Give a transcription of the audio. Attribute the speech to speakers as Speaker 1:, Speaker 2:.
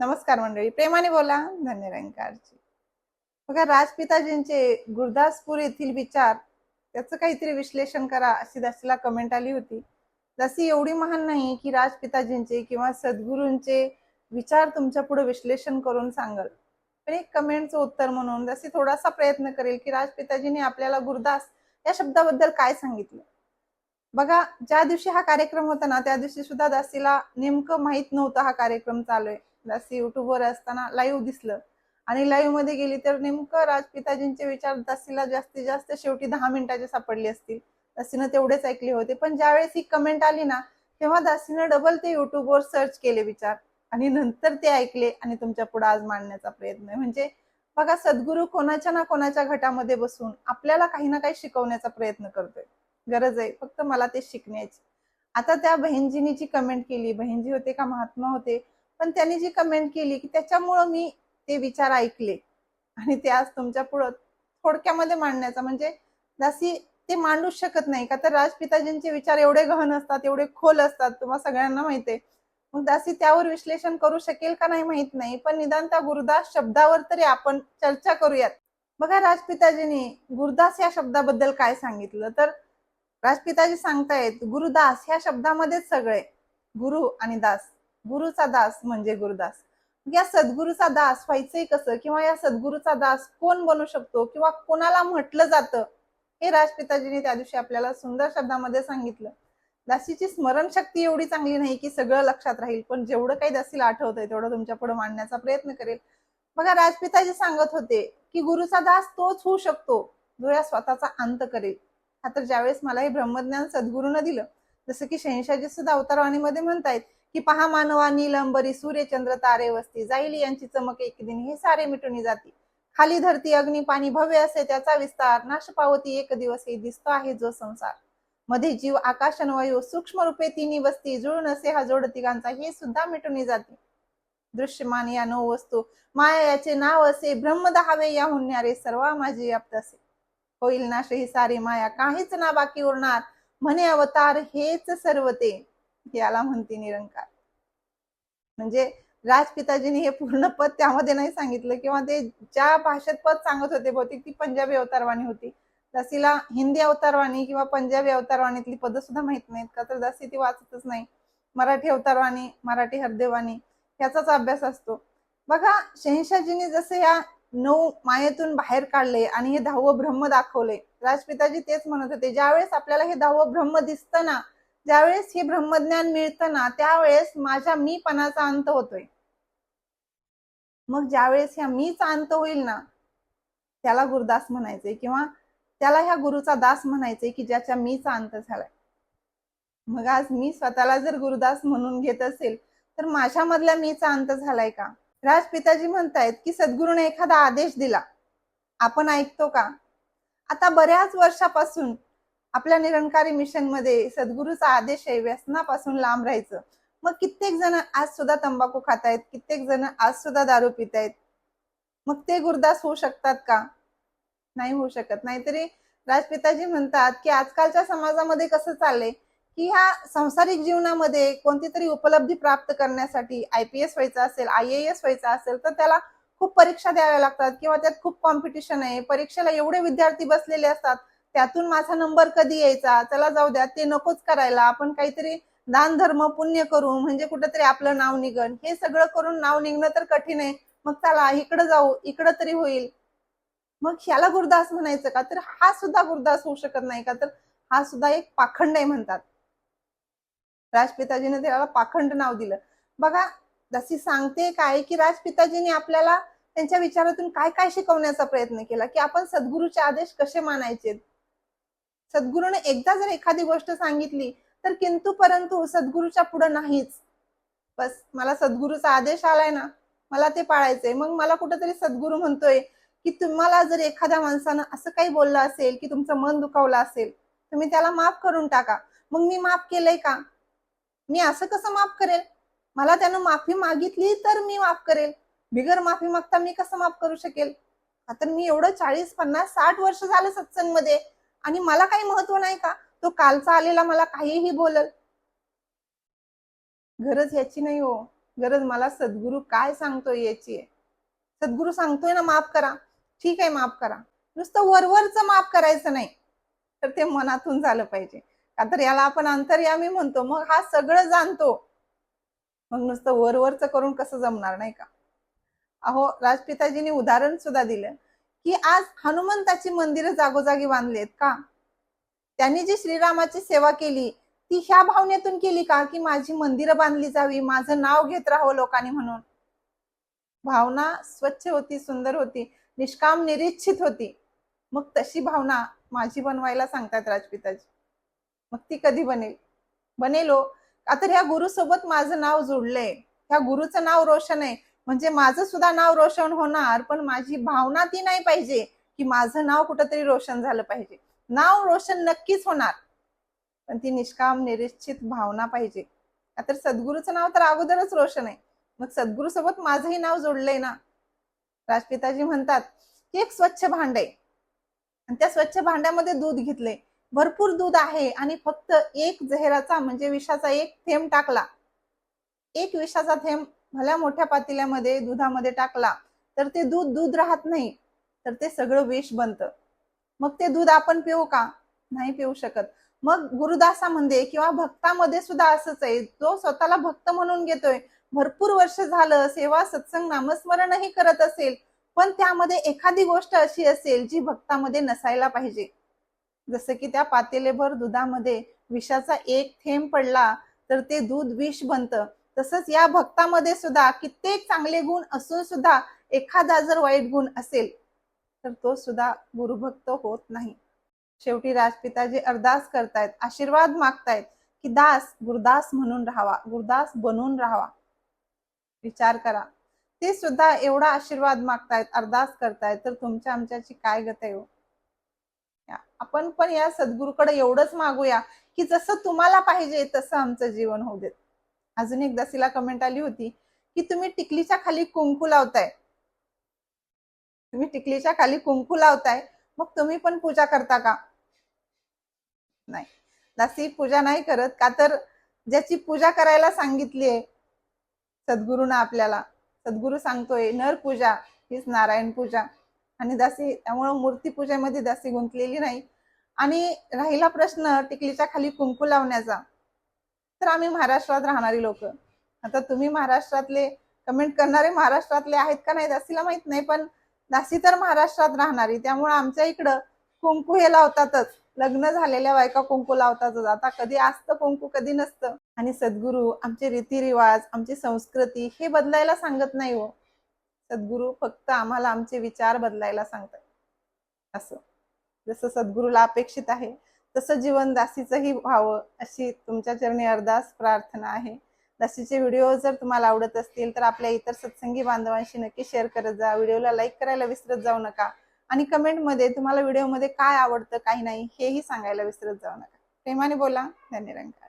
Speaker 1: नमस्कार मंडळी प्रेमाने बोला धन्यरंकारची बघा राजपिताजींचे गुरदासपूर येथील विचार त्याचं काहीतरी विश्लेषण करा अशी दासीला कमेंट आली होती. दासी एवढी महान नाही की राजपिताजींचे किंवा सद्गुरूंचे विचार तुमच्यापुढे विश्लेषण करून सांगल. पण एक कमेंटचं उत्तर म्हणून दासी थोडासा प्रयत्न करेल की राजपिताजीने आपल्याला गुरुदास या शब्दाबद्दल काय सांगितलं? बघा ज्या दिवशी हा कार्यक्रम होता ना त्या दिवशी सुद्धा दासीला नेमकं माहीत नव्हतं हा कार्यक्रम चालू आहे. दासी युट्यूबवर असताना लाईव्ह दिसलं. आणि लाईव्हमध्ये गेली तर नेमकं राजपिताजींचे विचार दसीला जास्तीत जास्त शेवटी दहा मिनिटाचे सापडले असतील. दसीनं तेवढेच ऐकले होते. पण ज्यावेळेस ही कमेंट आली ना तेव्हा दासीनं डबल ते युट्यूबवर सर्च केले विचार. आणि नंतर ते ऐकले आणि तुमच्यापुढे आज मांडण्याचा प्रयत्न आहे. म्हणजे बघा सद्गुरू कोणाच्या ना कोणाच्या घटामध्ये बसून आपल्याला काही ना काही शिकवण्याचा प्रयत्न करतोय. गरज आहे. फक्त मला ते शिकण्याची. आता त्या बहिणजीनी जी कमेंट केली बहिणजी होते का महात्मा होते पण त्यांनी जी कमेंट केली की त्याच्यामुळं मी ते विचार ऐकले. आणि ते आज तुमच्या पुढं थोडक्यामध्ये मांडण्याचा म्हणजे दासी ते मांडूच शकत नाही का? तर राजपिताजींचे विचार एवढे गहन असतात एवढे खोल असतात तुम्हाला सगळ्यांना माहिती आहे. मग दासी त्यावर विश्लेषण करू शकेल का नाही माहीत नाही पण निदान त्या गुरुदास शब्दावर तरी आपण चर्चा करूयात. बघा राजपिताजींनी गुरुदास या शब्दाबद्दल काय सांगितलं? तर राजपिताजी सांगतायत गुरुदास ह्या शब्दामध्येच सगळे गुरु आणि दास. गुरुचा दास म्हणजे गुरुदास. या सद्गुरूचा दास व्हायचंय कसं? किंवा या सद्गुरूचा दास कोण बनू शकतो? किंवा कोणाला म्हटलं जातं? हे राजपिताजीने त्या दिवशी आपल्याला सुंदर शब्दामध्ये सांगितलं. दासीची स्मरणशक्ती एवढी चांगली नाही की सगळं लक्षात राहील पण जेवढं काही दासीला आठवतंय तेवढं तुमच्यापुढे मांडण्याचा प्रयत्न करेल. बघा राजपिताजी सांगत होते की गुरुचा दास तोच होऊ शकतो जो या स्वतःचा अंत करेल. हा तर ज्यावेळेस मला हे ब्रह्मज्ञान सद्गुरूनं दिलं. जसं की शहनशाजी सुद्धा अवतारवाणीमध्ये म्हणतायत की पहा मानवा नीलंबरी सूर्य चंद्र तारे वस्ती जाईल यांची चमक एक दिन हे सारे मिटून जाती. खाली धरती अग्नि पाणी भव्य असे त्याचा विस्तार नाश पावती एक दिवस हे दिसतो आहे जो संसार. मध्ये जीव आकाश वायू सूक्ष्म रूपे तिन्ही वस्ती जुळून असे हा जोड तिघांचा हे सुद्धा मिटून जाते. दृश्यमान या नऊ वस्तू माया याचे नाव असे ब्रह्म दहावे या हुन्यारे सर्व माझे व्याप्त असे. होईल नाश ही सारी माया काहीच ना बाकी उरणार. म्हणे अवतार हेच सर्व ते. याला म्हणते निरंकार. म्हणजे राजपिताजीने हे पूर्ण पद त्यामध्ये नाही सांगितलं किंवा ते ज्या भाषेत पद सांगत होते बहुतेक ती पंजाबी अवतारवाणी होती. दासीला हिंदी अवतारवाणी किंवा पंजाबी अवतारवाणीतली पदं सुद्धा माहीत नाहीत का? तर दासी ती वाचतच नाही. मराठी अवतारवाणी मराठी हरदेवाणी ह्याचाच अभ्यास असतो. बघा शहनशाजीने जसं या नऊ मायेतून बाहेर काढले आणि हे दहावं ब्रह्म दाखवले. राजपिताजी तेच म्हणत होते ज्यावेळेस आपल्याला हे दहावं ब्रह्म दिसतं ना ज्यावेळेस हे ब्रह्मज्ञान मिळतं ना त्यावेळेस माझ्या मीपणाचा अंत होतोय. मग ज्यावेळेस ह्या मीचा अंत होईल ना त्याला गुरुदास म्हणायचंय किंवा त्याला ह्या गुरुचा दास म्हणायचंय की ज्याच्या मीचा अंत झालाय. मग आज मी स्वतःला जर गुरुदास म्हणून घेत असेल तर माझ्या मधल्या मीचा अंत झालाय का? राजपिताजी म्हणतायत की सद्गुरूने एखादा आदेश दिला. आपण ऐकतो का? आता बऱ्याच वर्षापासून आपल्या निरंकारी मिशनमध्ये सद्गुरूचा आदेश आहे व्यसनापासून लांब राहायचं. मग कित्येक जण आज सुद्धा तंबाखू खातायत कित्येक जण आज सुद्धा दारू पितायत मग ते गुरुदास होऊ शकतात का? नाही होऊ शकत. नाहीतरी राजपिताजी म्हणतात की आजकालच्या समाजामध्ये कसं चाललंय? की ह्या संसारिक जीवनामध्ये कोणती तरी उपलब्धी प्राप्त करण्यासाठी आय पी एस व्हायचं असेल आय ए एस व्हायचं असेल तर त्याला खूप परीक्षा द्याव्या लागतात किंवा त्यात खूप कॉम्पिटिशन आहे. परीक्षेला एवढे विद्यार्थी बसलेले असतात. त्यातून माझा नंबर कधी यायचा? चला जाऊ द्या ते नकोच करायला. आपण काहीतरी दान धर्म पुण्य करू म्हणजे कुठेतरी आपलं नाव निघन. हे सगळं करून नाव निघणं तर कठीण आहे. मग चला इकडं जाऊ इकडं तरी होईल. मग ह्याला गुरुदास म्हणायचं का? तर हा सुद्धा गुरुदास होऊ शकत नाही का? तर हा सुद्धा एक पाखंड आहे म्हणतात. राजपिताजीने त्याला पाखंड नाव दिलं. बघा जशी सांगते काय की राजपिताजीने आपल्याला त्यांच्या विचारातून काय काय शिकवण्याचा प्रयत्न केला? की आपण सद्गुरूचे आदेश कसे मानायचे? सद्गुरूने एकदा जर एखादी गोष्ट सांगितली तर किंतु परंतु सद्गुरूच्या पुढे नाहीच. बस मला सद्गुरूचा आदेश आलाय ना मला ते पाळायचंय. मग मला कुठेतरी सद्गुरू म्हणतोय की तुम्हाला जर एखाद्या माणसानं असं काही बोललं असेल की तुमचं मन दुखावलं असेल तुम्ही त्याला माफ करून टाका. मग मी माफ केलंय का? मी असं कसं माफ करेल? मला त्यानं माफी मागितली तर मी माफ करेल. बिगर माफी मागता मी कसं माफ करू शकेल? आता मी एवढं चाळीस पन्नास साठ वर्ष झालं सत्संगमध्ये. आणि मला काही महत्त्व नाही का? तो कालचा आलेला मला काहीही बोलल. गरज याची नाही हो. गरज मला सद्गुरू काय सांगतोय याची. आहे सद्गुरू सांगतोय ना माफ करा. ठीक आहे माफ करा. नुसतं वरवरचं माफ करायचं नाही. तर ते मनातून झालं पाहिजे. का तर याला आपण अंतर्यामी म्हणतो. मग हा सगळं जाणतो. मग नुसतं वरवरचं करून कसं जमणार नाही का? अहो राजपिताजींनी उदाहरण सुद्धा दिलं. की आज हनुमंताची मंदिरं जागोजागी बांधले आहेत का? त्यांनी जी श्रीरामाची सेवा केली ती ह्या भावनेतून केली का की माझी मंदिरं बांधली जावी माझं नाव घेत राहावं लोकांनी म्हणून? भावना स्वच्छ होती सुंदर होती निष्काम निरीक्षित होती. मग तशी भावना माझी बनवायला सांगतात राजपिताजी. मग ती कधी बनेल? बनेलो. आता ह्या गुरुसोबत माझं नाव जोडलंय ह्या गुरुचं नाव रोशन आहे. म्हणजे माझं सुद्धा नाव रोशन होणार पण माझी भावना ती नाही पाहिजे की माझं नाव कुठंतरी रोशन झालं पाहिजे. नाव रोशन नक्कीच होणार पण ती निष्काम निरीक्षित भावना पाहिजे. आता तर सद्गुरूचं नाव तर अगोदरच रोशन आहे. मग सद्गुरू सोबत माझंही नाव जोडलंय ना? राजपिताजी म्हणतात की एक स्वच्छ भांड आहे. आणि त्या स्वच्छ भांड्यामध्ये दूध घेतले भरपूर दूध आहे आणि फक्त एक जहेराचा म्हणजे विषाचा एक थेंब टाकला. एक विषाचा थेंब भल्या मोठ्या पातेल्यामध्ये दुधामध्ये टाकला तर ते दूध दूध राहत नाही. तर ते सगळं विष बनतं. मग ते दूध आपण पिऊ का? नाही पिऊ शकत. मग गुरुदासामध्ये किंवा भक्तामध्ये सुद्धा असंच आहे. जो स्वतःला भक्त म्हणून घेतोय. भरपूर वर्ष झालं सेवा सत्संग नामस्मरणही करत असेल. पण त्यामध्ये एखादी गोष्ट अशी असेल जी भक्तामध्ये नसायला पाहिजे. जसं की त्या पातेलेभर दुधामध्ये विषाचा एक थेंब पडला तर ते दूध विष बनतं. तसंच या भक्तामध्ये सुद्धा कित्येक चांगले गुण असून सुद्धा एखादा जर वाईट गुण असेल तर तो सुद्धा गुरुभक्त होत नाही. शेवटी राजपिताजी अरदास करतायत आशीर्वाद मागतायत की दास गुरुदास म्हणून राहावा गुरुदास बनून राहावा. विचार करा. ते सुद्धा एवढा आशीर्वाद मागतायत अरदास करतायत तर तुमच्या आमच्याची काय गत आहे हो? आपण पण या सद्गुरूकडे एवढंच मागूया की जसं तुम्हाला पाहिजे तसं आमचं जीवन होऊ देत. अजून एक तिला कमेंट आली होती की तुम्ही टिकलीच्या खाली कुंकू लावताय. तुम्ही टिकलीच्या खाली कुंकू लावताय मग तुम्ही पण पूजा करता का? नाही. दासी पूजा नाही करत का तर ज्याची पूजा करायला सांगितली आहे सद्गुरूनं आपल्याला. सद्गुरू सांगतोय नर पूजा हीच नारायण पूजा. आणि दासी त्यामुळं मूर्ती पूजेमध्ये दासी गुंतलेली नाही. आणि राहिला प्रश्न टिकलीच्या खाली कुंकू लावण्याचा. तर आम्ही महाराष्ट्रात राहणारी लोक. आता तुम्ही महाराष्ट्रातले कमेंट करणारे महाराष्ट्रातले आहेत का नाही दासीला माहीत नाही पण दासी तर महाराष्ट्रात राहणारी. त्यामुळे आमच्या इकडं कुंकू हे लावतातच. लग्न झालेल्या बायका कुंकू लावतातच. आता कधी असतं कुंकू कधी नसतं. आणि सद्गुरू आमचे रीतिरिवाज आमची संस्कृती हे बदलायला सांगत नाही हो. सद्गुरू फक्त आम्हाला आमचे विचार बदलायला सांगतात. असं. जसं सद्गुरूला अपेक्षित आहे तसं जीवन दासीचंही व्हावं अशी तुमच्या चरणी अरदास प्रार्थना आहे. दासीचे व्हिडिओ जर तुम्हाला आवडत असतील तर आपल्या इतर सत्संगी बांधवांशी नक्की शेअर करत जा. व्हिडिओला लाईक करायला विसरत जाऊ नका आणि कमेंटमध्ये तुम्हाला व्हिडिओमध्ये काय आवडतं काय नाही हेही सांगायला विसरत जाऊ नका. प्रेमाने बोला. धन्यवाद.